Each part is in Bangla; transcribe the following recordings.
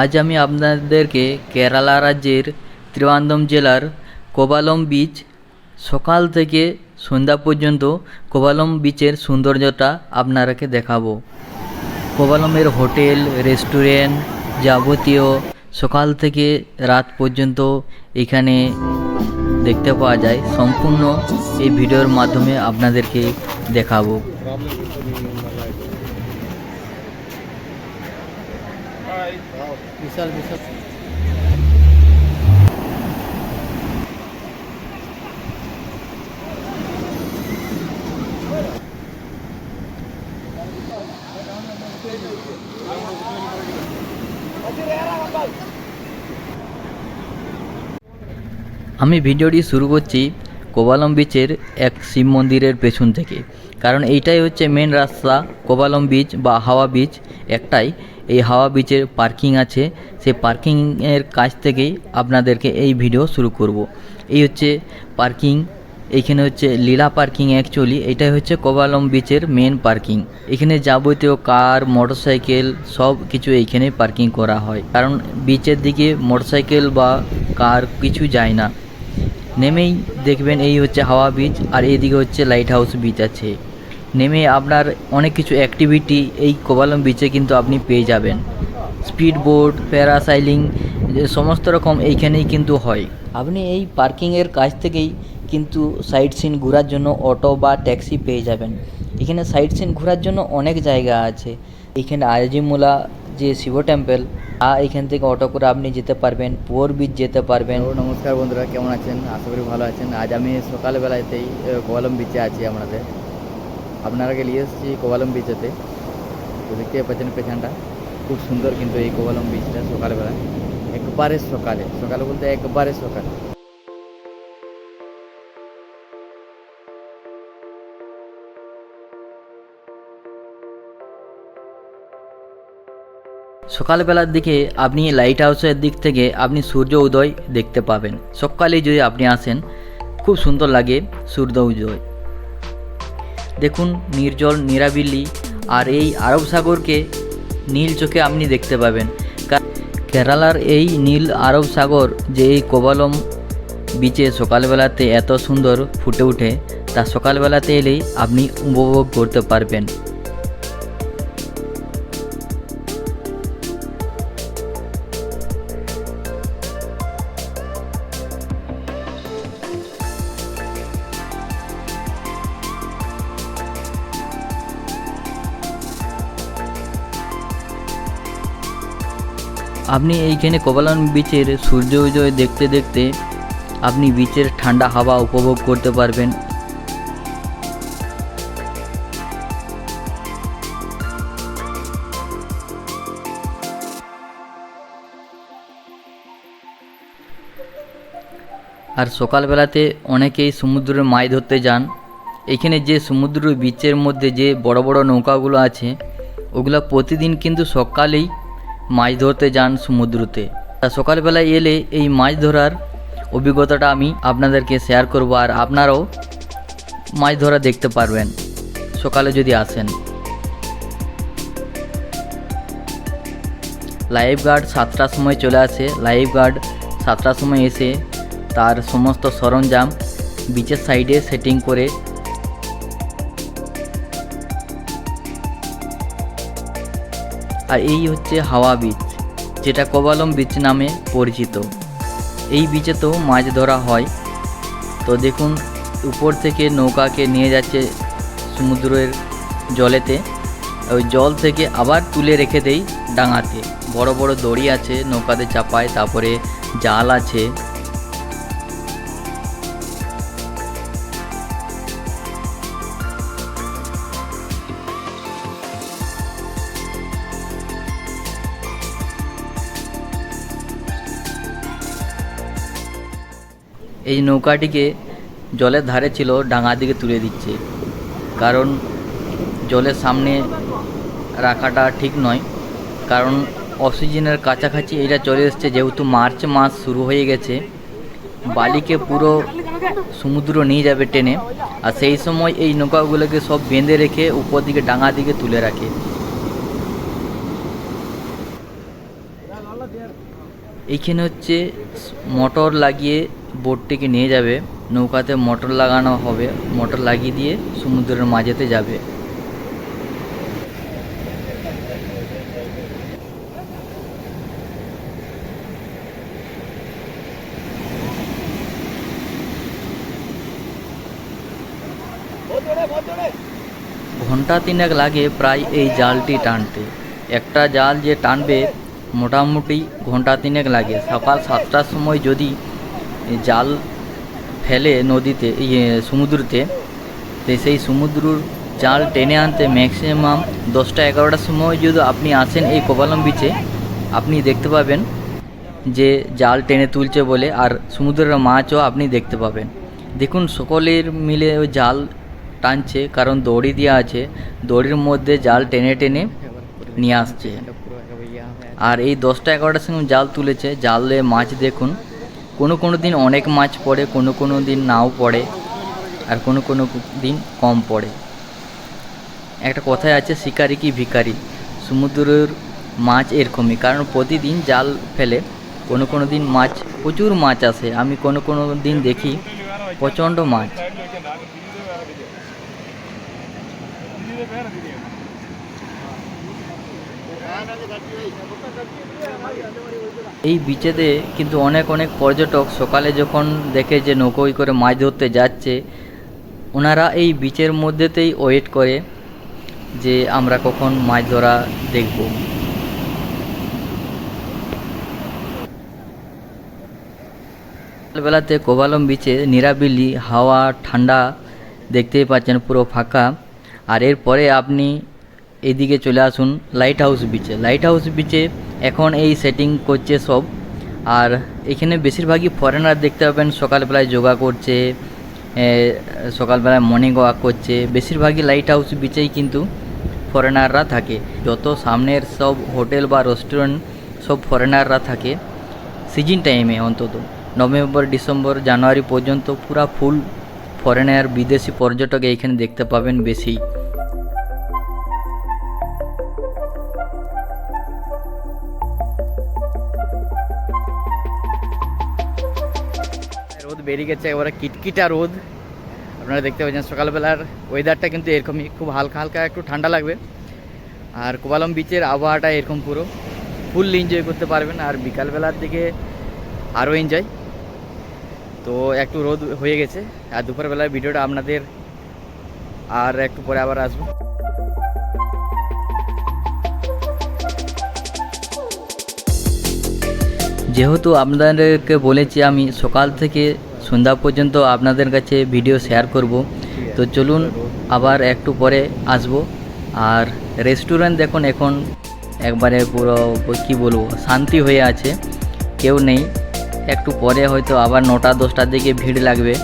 আজ আমি আপনাদেরকে কেরালা রাজ্যের ত্রিবান্ধম জেলার কোভালম বিচ সকাল থেকে সন্ধ্যা পর্যন্ত কোভালম বিচের সৌন্দর্যটা আপনারাকে দেখাবো। কোভালমের হোটেল, রেস্টুরেন্ট যাবতীয় সকাল থেকে রাত পর্যন্ত এখানে দেখতে পাওয়া যায়। সম্পূর্ণ এই ভিডিওর মাধ্যমে আপনাদেরকে দেখাবো। বিশাল বিশাল। আমি ভিডিওটি শুরু করছি কোবালম বিচের এক শিব মন্দিরের পেছন থেকে। কারণ এইটাই হচ্ছে মেন রাস্তা, কোবালম বিচ বা হাওয়া বিচ একটাই। এই হাওয়া বিচের পার্কিং আছে। সেই পার্কিংয়ের কাছ থেকেই আপনাদেরকে এই ভিডিও শুরু করব। এই হচ্ছে পার্কিং এইখানে হচ্ছে লীলা পার্কিং অ্যাকচুয়ালি এটাই হচ্ছে কোবালম বিচের মেন পার্কিং এখানে যাবতীয় কার মোটরসাইকেল সব কিছু এইখানে পার্কিং করা হয়। কারণ বিচের দিকে মোটরসাইকেল বা কার কিছু যায় না। নেমেই দেখবেন এই হচ্ছে হাওয়া বিচ আর এইদিকে হচ্ছে লাইট হাউস বিচ আছে। নেমে আপনার অনেক কিছু অ্যাক্টিভিটি এই কোবালম বিচে কিন্তু আপনি পেয়ে যাবেন। স্পিড বোট প্যারাসাইলিং সমস্ত রকম এইখানেই কিন্তু হয়। আপনি এই পার্কিংয়ের কাছ থেকেই কিন্তু সাইট সিন ঘোরার জন্য অটো বা ট্যাক্সি পেয়ে যাবেন। এখানে সাইট সিন ঘোরার জন্য অনেক জায়গা আছে। এখানে আজিমুলা যে শিব টেম্পল তা এখান থেকে অটো করে আপনি যেতে পারবেন পুয়ার বিচ যেতে পারবেন। নমস্কার বন্ধুরা কেমন আছেন? আশা করি ভালো আছেন। আজ আমি সকালবেলাতেই আহ, কোভালম বিচে আছি আপনাদের আপনারাকে নিয়ে এসেছি কোভালম বিচেতে তো দেখতে পাচ্ছেন পেছনটা। খুব সুন্দর কিন্তু এই কোভালম বিচটা সকালবেলা। একবারে সকালে। সকালে বলতে একবারে সকালে। সকালবেলার দিকে আপনি লাইট হাউসের দিক থেকে আপনি সূর্য উদয় দেখতে পাবেন। সকালে যদি আপনি আসেন, খুব সুন্দর লাগে সূর্য উদয়। দেখুন নির্জল, নিরাবিলি আর এই আরব সাগরকে নীল চোখে আপনি দেখতে পাবেন। কেরালার এই নীল আরব সাগর যে এই কোবালম বিচে সকালবেলাতে এত সুন্দর ফুটে ওঠে, তা সকালবেলাতে এলেই আপনি উপভোগ করতে পারবেন। আপনি এইখানে কোবালন বিচের সূর্য উদয় দেখতে দেখতে আপনি বিচের ঠান্ডা হাওয়া উপভোগ করতে পারবেন। আর সকালবেলাতে অনেকেই সমুদ্রে মাছ ধরতে যান। এখানে যে সমুদ্র বিচের মধ্যে যে বড় বড় নৌকাগুলো আছে, ওগুলো প্রতিদিন কিন্তু সকালেই মাছ ধরতে যান সমুদ্রতে। সকালবেলায় এলে এই মাছ ধরার অভিজ্ঞতাটা আমি আপনাদেরকে শেয়ার করব আর আপনারাও মাছ ধরা দেখতে পারবেন। সকালে যদি আসেন। লাইফ গার্ড সাতটার সময় চলে আসে। লাইফ গার্ড সাতটার সময় এসে তার সমস্ত সরঞ্জাম বিচের সাইডে সেটিং করে আর এই হচ্ছে হাওয়া বিচ, যেটা কোবালম বিচ নামে পরিচিত। এই বিচে তো মাছ ধরা হয়। তো দেখুন, উপর থেকে নৌকাকে নিয়ে যাচ্ছে সমুদ্রের জলেতে। ওই জল থেকে আবার তুলে রেখে দেই ডাঙাতে। বড় বড় দড়ি আছে, নৌকাতে চাপায়, তারপরে জাল আছে। এই নৌকাটিকে জলের ধারে ছিল ডাঙার দিকে তুলে দিচ্ছে। কারণ জলের সামনে রাখাটা ঠিক নয়। কারণ অক্সিজেনের কাছাকাছি এটা চলে এসছে, যেহেতু মার্চ মাস শুরু হয়ে গেছে। বালিকে পুরো সমুদ্র নিয়ে যাবে টেনে। আর সেই সময় এই নৌকাগুলোকে সব বেঁধে রেখে উপর দিকে, ডাঙা দিকে তুলে রাখে। এইখানে হচ্ছে মোটর লাগিয়ে বোটটিকে নিয়ে যাবে। নৌকাতে মোটর লাগানো হবে। মোটর লাগিয়ে দিয়ে সমুদ্রের মাঝেতে যাবে। ঘণ্টা তিনেক লাগে প্রায় এই জালটি টানতে। একটা জাল যে টানবে, মোটামুটি ঘণ্টা তিনেক লাগে। সকাল সাতটার সময় যদি জাল ফেলে নদীতে ইয়ে সমুদ্রতে। সেই সমুদ্রর জাল টেনে আনতে ম্যাক্সিমাম দশটা এগারোটার সময় যদি আপনি আসেন এই কোপালম বিচে আপনি দেখতে পাবেন যে জাল টেনে তুলছে বলে আর সমুদ্রের মাছও আপনি দেখতে পাবেন। দেখুন, সকলের মিলে ওই জাল টানছে, কারণ দড়ি দেওয়া আছে। দড়ির মধ্যে জাল টেনে টেনে নিয়ে আসছে। আর এই দশটা এগারোটার সময় জাল তুলেছে। জালে মাছ দেখুন। কোনো কোনো দিন অনেক মাছ পড়ে, কোনো কোনো দিন নাও পড়ে, আর কোনো কোনো দিন কম পড়ে। একটা কথায় আছে, শিকারি কি ভিকারি সমুদ্রের মাছ এরকমই, কারণ প্রতিদিন জাল ফেলে কোনো কোনো দিন মাছ, প্রচুর মাছ আসে। আমি কোনো কোনো দিন দেখি প্রচণ্ড মাছ। এই বিচেতে কিন্তু অনেক অনেক পর্যটক সকালে যখন দেখে যে নৌকোই করে মাছ ধরতে যাচ্ছে, ওনারা এই বিচের মধ্যেতেই ওয়েট করে যে আমরা কখন মাছ ধরা দেখব। সকালবেলাতে কোভালম বিচে নিরাবিলি হাওয়া, ঠান্ডা দেখতেই পাচ্ছেন পুরো ফাঁকা। আর এরপরে আপনি এদিকে চলে আসুন লাইট হাউস বিচে লাইট হাউস বিচে এখন এই সেটিং করছে সব। আর এখানে বেশিরভাগই ফরেনার দেখতে পাবেন, সকালবেলায় যোগা করছে সকালবেলায় মর্নিং ওয়াক করছে। বেশিরভাগই লাইট হাউস বিচেই কিন্তু ফরেনাররা থাকে। যত সামনের সব হোটেল বা রেস্টুরেন্ট সব ফরেনাররা থাকে সিজন টাইমে অন্তত। নভেম্বর, ডিসেম্বর, জানুয়ারি পর্যন্ত পুরা ফুল ফরেনার বিদেশি পর্যটক এইখানে দেখতে পাবেন বেশি। বেরিয়ে গেছে এবারে কিটকিটা রোদ। আপনারা দেখতে পাচ্ছেন সকালবেলার ওয়েদারটা কিন্তু এরকমই, খুব হালকা হালকা, একটু ঠান্ডা লাগবে। আর কোবালম বিচের আবহাওয়াটা এরকম পুরো। ফুল এনজয় করতে পারবেন আর বিকালবেলার দিকে আরও এনজয় তো একটু রোদ হয়ে গেছে, আর দুপুরবেলার ভিডিওটা আপনাদের আর একটু পরে আবার আসব। যেহেতু আপনাদেরকে বলেছি আমি সকাল থেকে সন্ধ্যা পর্যন্ত আপনাদের কাছে ভিডিও শেয়ার করব। তো চলুন, আবার একটু পরে আসব। আর রেস্টুরেন্ট দেখুন, এখন একবারে পুরো, কী বলব, শান্তি হয়ে আছে। কেউ নেই। একটু পরে হয়তো আবার নটা, দশটার দিকে ভিড় লাগবে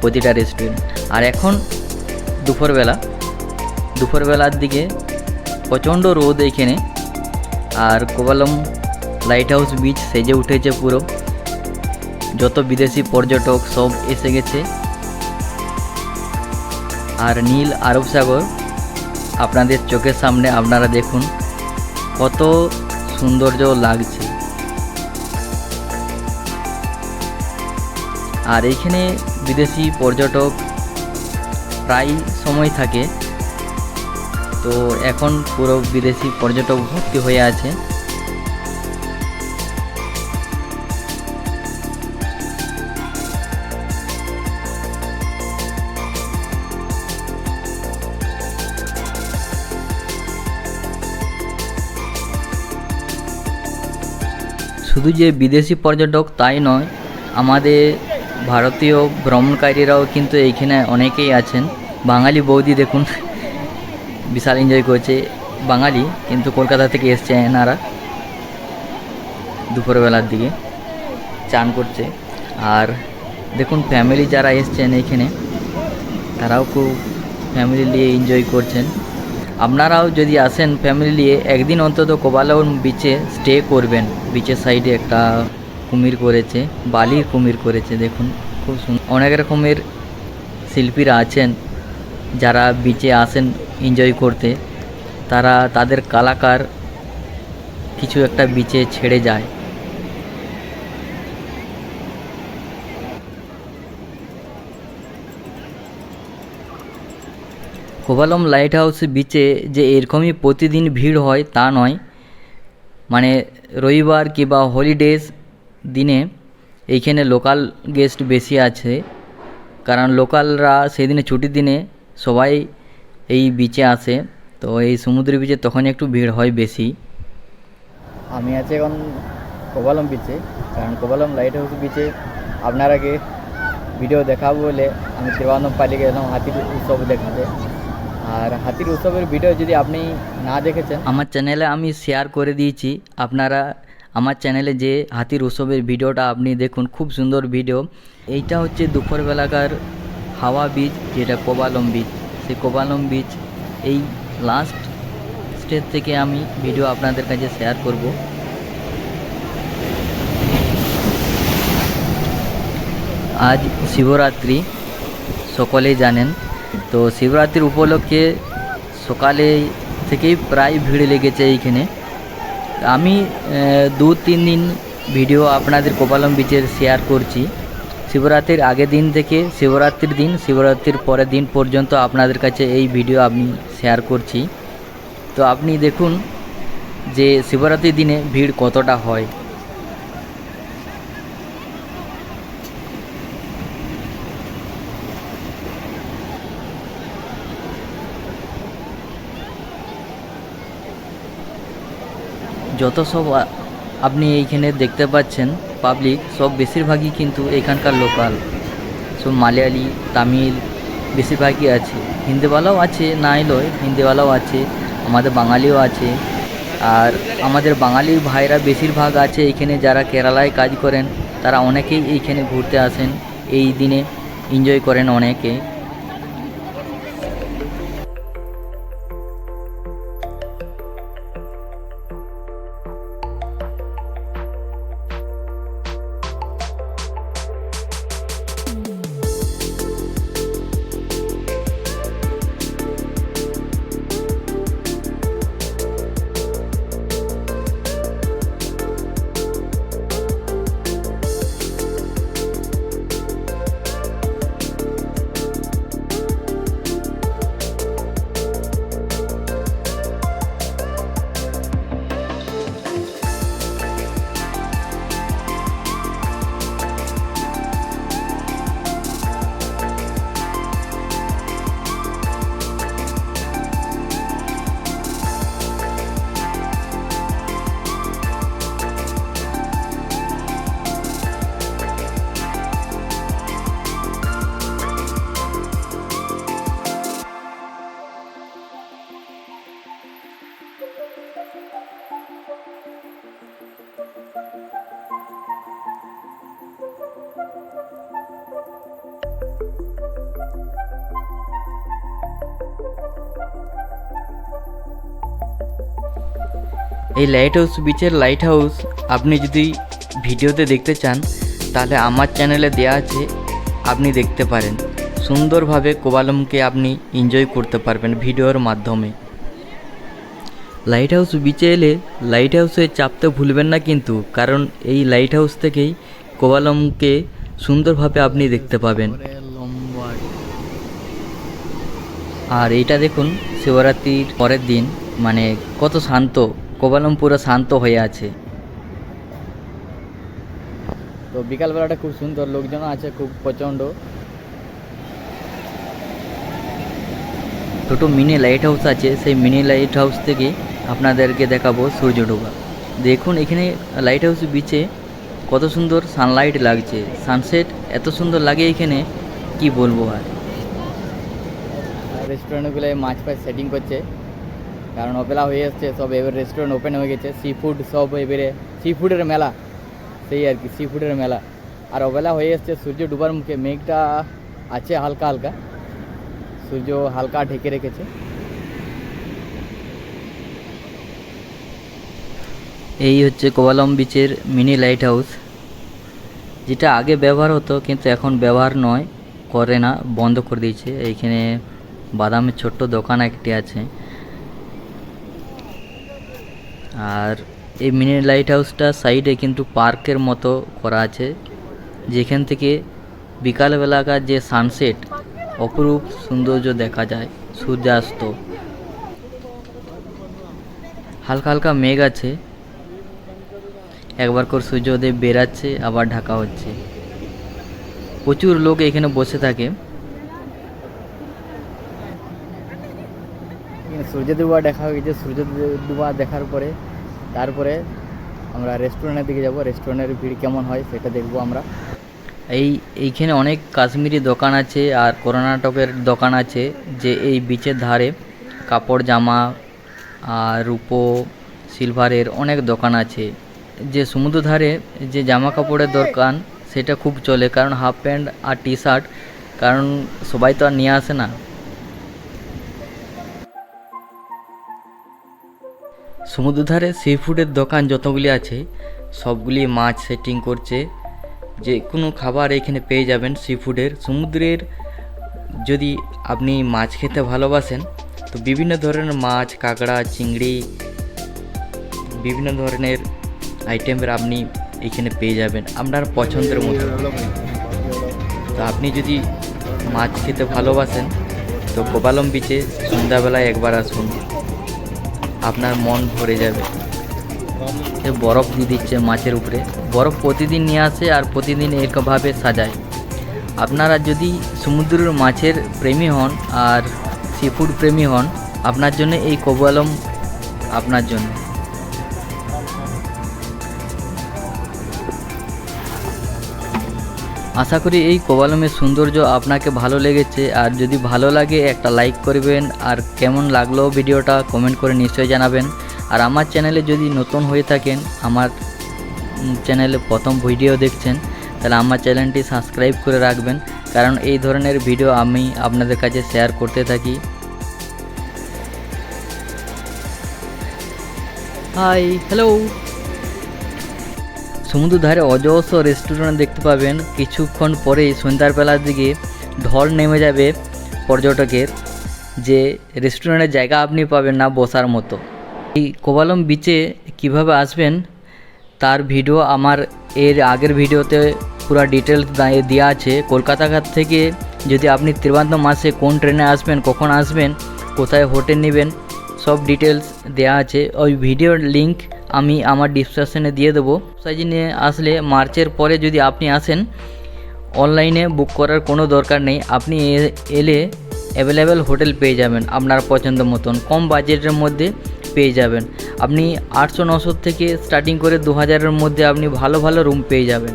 প্রতিটা রেস্টুরেন্ট আর এখন দুপুরবেলা, দুপুরবেলার দিকে প্রচণ্ড রোদ এখানে। আর কোবালম লাইট হাউস বিচ সেজে উঠেছে পুরো। যত বিদেশি পর্যটক সব এসে গেছে। আর নীল আরব সাগর, আপনাদের চোখের সামনে আপনারা দেখুন, কত সৌন্দর্য লাগছে। আর এইখানে বিদেশি পর্যটক প্রায় সময় থাকে। তো এখন পুরো বিদেশি পর্যটক ভর্তি হয়ে আছে। শুধু যে বিদেশি পর্যটক তাই নয়, আমাদের ভারতীয় ভ্রমণকারীরাও কিন্তু এইখানে অনেকেই আছেন। বাঙালি বৌদি দেখুন, বিশাল এনজয় করছে। বাঙালি কিন্তু কলকাতা থেকে এসছে এনারা দুপুরবেলার দিকে, চান করছে। আর দেখুন ফ্যামিলি যারা এসছেন এইখানে, তারাও খুব ফ্যামিলি নিয়ে এনজয় করছেন। আপনারাও যদি আসেন ফ্যামিলি নিয়ে, একদিন অন্তত কোবালন বিচে স্টে করবেন। বিচের সাইডে একটা কুমির করেছে, বালির কুমির করেছে, দেখুন, খুব সুন্দর অনেক রকমের শিল্পীরা আছেন, যারা বিচে আসেন এনজয় করতে। তারা, তাদের কালাকার কিছু একটা বিচে ছেড়ে যায়। কোভালম লাইট হাউস বিচে যে এরকমই প্রতিদিন ভিড় হয় তা নয়। মানে রবিবার কিংবা হলিডেজ দিনে এইখানে লোকাল গেস্ট বেশি আছে। কারণ লোকালরা সেদিনে ছুটির দিনে সবাই এই বিচে আসে। তো এই সমুদ্র বিচে তখন একটু ভিড় হয় বেশি। আমি আছি এখন কোবালম বিচে কারণ কোবালম লাইট হাউস বিচে আপনার আগে ভিডিও দেখাবো বলে আমি ত্রিবান্ধব পালিয়ে গেলাম হাতির উৎসব দেখাতে। আর হাতির উৎসবের ভিডিও যদি আপনি না দেখেছেন, আমার চ্যানেলে আমি শেয়ার করে দিয়েছি। আপনারা আমার চ্যানেলে যে হাতির উৎসবের ভিডিওটা আপনি দেখুন, খুব সুন্দর ভিডিও এইটা হচ্ছে দুপুরবেলাকার হাওয়া বীচ যেটা কোবালম বীচ সেই কোবালম বীচ এই লাস্ট স্টেজ থেকে আমি ভিডিও আপনাদের কাছে শেয়ার করব। আজ শিবরাত্রি, সকলেই জানেন। তো শিবরাত্রির উপলক্ষে সকালে থেকেই প্রায় ভিড় লেগেছে এইখানে। আমি দু তিন দিন ভিডিও আপনাদের কোপালম বিচের শেয়ার করছি। শিবরাত্রির আগের দিন থেকে শিবরাত্রির দিন, শিবরাত্রির পরের দিন পর্যন্ত আপনাদের কাছে এই ভিডিও আমি শেয়ার করছি। তো আপনি দেখুন যে শিবরাত্রির দিনে ভিড় কতটা হয়। যত সব আপনি এইখানে দেখতে পাচ্ছেন পাবলিক সব বেশিরভাগই কিন্তু এখানকার লোকাল সব মালয়ালি, তামিল বেশিরভাগই আছে। হিন্দিওয়ালাও আছে, নাই লয়, হিন্দিওয়ালাও আছে, আমাদের বাঙালিও আছে। আর আমাদের বাঙালির ভাইরা বেশিরভাগ আছে এখানে যারা কেরালায় কাজ করেন, তারা অনেকেই এইখানে ঘুরতে আসেন। এই দিনে এনজয় করেন অনেকে। এই লাইট হাউস বিচের লাইট হাউস আপনি যদি ভিডিওতে দেখতে চান, তাহলে আমার চ্যানেলে দেওয়া আছে, আপনি দেখতে পারেন। সুন্দরভাবে কোবালমকে আপনি এনজয় করতে পারবেন ভিডিওর মাধ্যমে। লাইট হাউস বিচে এলে লাইট হাউসে চাপতে ভুলবেন না কিন্তু, কারণ এই লাইট হাউস থেকেই কোবালমকে সুন্দরভাবে আপনি দেখতে পাবেন। আর এইটা দেখুন, শিবরাত্রির পরের দিন মানে কত শান্ত। কোবালম পুরো শান্ত হয়ে আছে। তো বিকালবেলাটা খুব সুন্দর লোকজন আছে খুব প্রচণ্ড। ছোটো মিনি লাইট হাউস আছে সেই মিনি লাইট হাউস থেকে আপনাদেরকে দেখাবো সূর্য ডোবা দেখুন এখানে লাইট হাউস বিচে কত সুন্দর সানলাইট লাগছে। সানসেট এত সুন্দর লাগে এখানে কি বলব আর। রেস্টুরেন্টগুলো মাছ ফাছ সেটিং করছে। কারণ অপেলা হয়ে এসছে, সব এবার রেস্টুরেন্ট ওপেন হয়ে গেছে সি ফুড সব এবারে সি ফুডের মেলা, সেই আর কি সি ফুডের মেলা। আর অবেলা হয়ে এসছে, সূর্য ডুবার মুখে, মেঘটা আছে হালকা হালকা। সূর্য হালকা ঢেকে রেখেছে। এই হচ্ছে কোবালম বিচের মিনি লাইট হাউস যেটা আগে ব্যবহার হতো, কিন্তু এখন ব্যবহার নয়, করে না, বন্ধ করে দিয়েছে। এইখানে বাদামের ছোট্ট দোকান একটি আছে। আর এই মিনি লাইট হাউসটা সাইডে কিন্তু পার্কের মতো করা আছে, যেখান থেকে বিকালবেলাকার যে সানসেট অপরূপ সৌন্দর্য দেখা যায়, সূর্যাস্ত। হালকা হালকা মেঘ আছে, একবার করে সূর্যোদয় বেরাচ্ছে, আবার ঢাকা হচ্ছে। প্রচুর লোক এখানে বসে থাকে। এখানে সূর্য ডুবা দেখা হয়ে গেছে। সূর্য ডুবা দেখার পরে, তারপরে আমরা রেস্টুরেন্টের দিকে যাব। রেস্টুরেন্টের ভিড় কেমন হয় সেটা দেখব আমরা। এই, এইখানে অনেক কাশ্মীরি দোকান আছে আর কর্ণাটকের দোকান আছে যে এই বিচের ধারে কাপড় জামা আর রূপো সিলভারের অনেক দোকান আছে। যে সমুদ্র ধারে যে জামা কাপড়ের দোকান সেটা খুব চলে, কারণ হাফ প্যান্ট আর টি শার্ট কারণ সবাই তো আর নিয়ে আসে না। সমুদ্র ধারে সি ফুডের দোকান যতগুলি আছে, সবগুলি মাছ সেটিং করছে। যে কোনো খাবার এখানে পেয়ে যাবেন সি ফুডের সমুদ্রের যদি আপনি মাছ খেতে ভালোবাসেন, তো বিভিন্ন ধরনের মাছ, কাঁকড়া, চিংড়ি, বিভিন্ন ধরনের আইটেমের আপনি এখানে পেয়ে যাবেন আপনার পছন্দের মতো। তো আপনি যদি মাছ খেতে ভালোবাসেন, তো গোপালম বিচে সন্ধ্যাবেলায় একবার আসুন। আপনার মন ভরে যাবে। সে বরফ দিয়ে দিচ্ছে মাছের উপরে। বরফ প্রতিদিন নিয়ে আসে আর প্রতিদিন একভাবে সাজায়। আপনারা যদি সমুদ্রের মাছের প্রেমী হন আর সি ফুড প্রেমী হন, আপনার জন্য এই কোবালম আপনার জন্য। আশা করি এই কোবালমের সৌন্দর্য আপনাকে ভালো লেগেছে। আর যদি ভালো লাগে, একটা লাইক করবেন। আর কেমন লাগল ভিডিওটা কমেন্ট করে নিশ্চয়ই জানাবেন। আর আমার চ্যানেলে যদি নতুন হয়ে থাকেন, আমার চ্যানেলে প্রথম ভিডিও দেখছেন, তাহলে আমার চ্যানেলটি সাবস্ক্রাইব করে রাখবেন। কারণ এই ধরনের ভিডিও আমি আপনাদের কাছে শেয়ার করতে থাকি। হাই হ্যালো সমুদ্র ধারে অজস্র রেস্টুরেন্ট দেখতে পাবেন। কিছুক্ষণ পরেই সন্ধ্যার বেলার দিকে ঢল নেমে যাবে পর্যটকের, যে রেস্টুরেন্টের জায়গা আপনি পাবেন না বসার মতো। এই কোবালম বিচে কীভাবে আসবেন, তার ভিডিও আমার এর আগের ভিডিওতে পুরো ডিটেলস দেওয়া আছে। কলকাতা ঘাট থেকে যদি আপনি ত্রিবান্ধ মাসে কোন ট্রেনে আসবেন, কখন আসবেন, কোথায় হোটেল নেবেন, সব ডিটেলস দেওয়া আছে। ওই ভিডিওর লিংক আমি আমার ডিসক্রিপশানে দিয়ে দেবো। সাইজ নিয়ে আসলে মার্চের পরে যদি আপনি আসেন অনলাইনে বুক করার কোনো দরকার নেই। আপনি এলে অ্যাভেলেবেল হোটেল পেয়ে যাবেন, আপনার পছন্দ মতন। কম বাজেটের মধ্যে পেয়ে যাবেন। আপনি আটশো নশো থেকে স্টার্টিং করে দু হাজারের মধ্যে আপনি ভালো ভালো রুম পেয়ে যাবেন।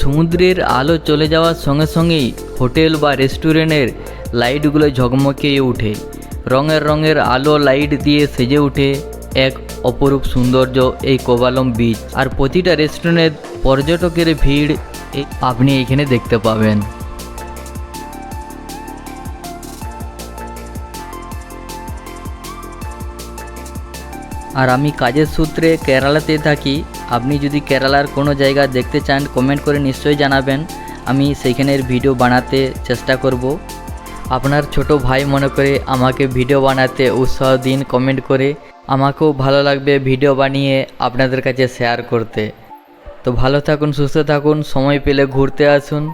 সমুদ্রের আলো চলে যাওয়ার সঙ্গে সঙ্গেই হোটেল বা রেস্টুরেন্টের লাইটগুলো ঝকমকিয়ে ওঠে। রঙের রঙের আলো লাইট দিয়ে সেজে ওঠে। এক অপরূপ সৌন্দর্য এই কোবালম বিচ আর প্রতিটা রেস্টুরেন্টের পর্যটকের ভিড় আপনি এখানে দেখতে পাবেন। আর আমি কাজের সূত্রে কেরালাতে থাকি। আপনি যদি কেরালার কোনো জায়গা দেখতে চান কমেন্ট করে নিশ্চয়ই জানাবেন। আমি সেইখানের ভিডিও বানাতে চেষ্টা করব। আপনার ছোট ভাই মনে করে আমাকে ভিডিও বানাতে উৎসাহ দিন কমেন্ট করে। আমাকেও ভালো লাগবে ভিডিও বানিয়ে আপনাদের কাছে শেয়ার করতে। তো ভালো থাকুন, সুস্থ থাকুন, সময় পেলে ঘুরতে আসুন।